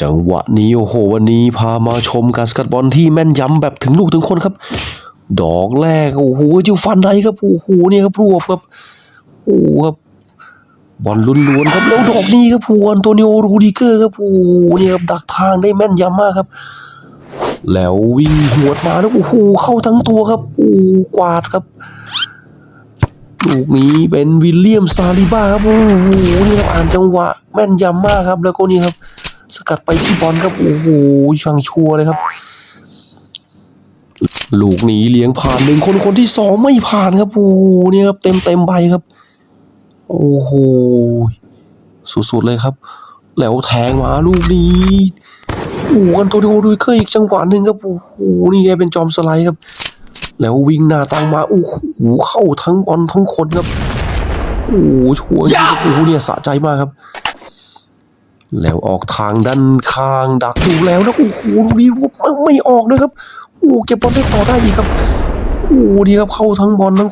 จังหวะนี้โอ้โหวันนี้พามาชมการสกัดบอลที่แม่นยำแบบถึงลูกถึงคนครับ ดอกแรกโอ้โหจิวฟันไดครับโอ้โหเนี่ยครับรวบครับโอ้ครับบอลล้วนๆครับแล้วดอกนี้ครับผู้อันโตนิโอรูดิเกอร์ครับโอ้โหเนี่ยครับดักทางได้แม่นยำมากครับ แล้ววิ่งหวดมาแล้วโอ้โหเข้าทั้งตัวครับโอ้โกวาดครับลูกนี้เป็นวิลเลียมซาลิบ้าครับโอ้โหนี่ครับอ่านจังหวะแม่นยำมากครับ แล้วก็นี่ครับ สกัดไปที่บอลครับโอ้โหช่างชัวร์เลยครับ ลูกนี้เลี้ยงผ่านหนึ่งคนคนที่สองไม่ผ่านครับโอ้โหเนี่ยครับเต็มเต็มใบครับ โอ้โหสุดๆเลยครับ แล้วแทงมาลูกนี้โอ้กันโตโดดูเคยอีกจังหวะหนึ่งครับโอ้โหนี่แกเป็นจอมสไลด์ครับ แล้ววิ่งหน้าตังมาโอ้โหเข้าทั้งบอลทั้งคนครับโอ้โหชัวร์จริงครับโอ้โหเนี่ยสะใจมากครับ แล้วออกทางด้านข้างดักดูแล้วนะโอ้โหลูกนี้ไม่ไม่ออกนะครับโอ้เก็บบอลได้ต่อได้อีกครับโอ้ดีครับเข้าทั้งบอลทั้ง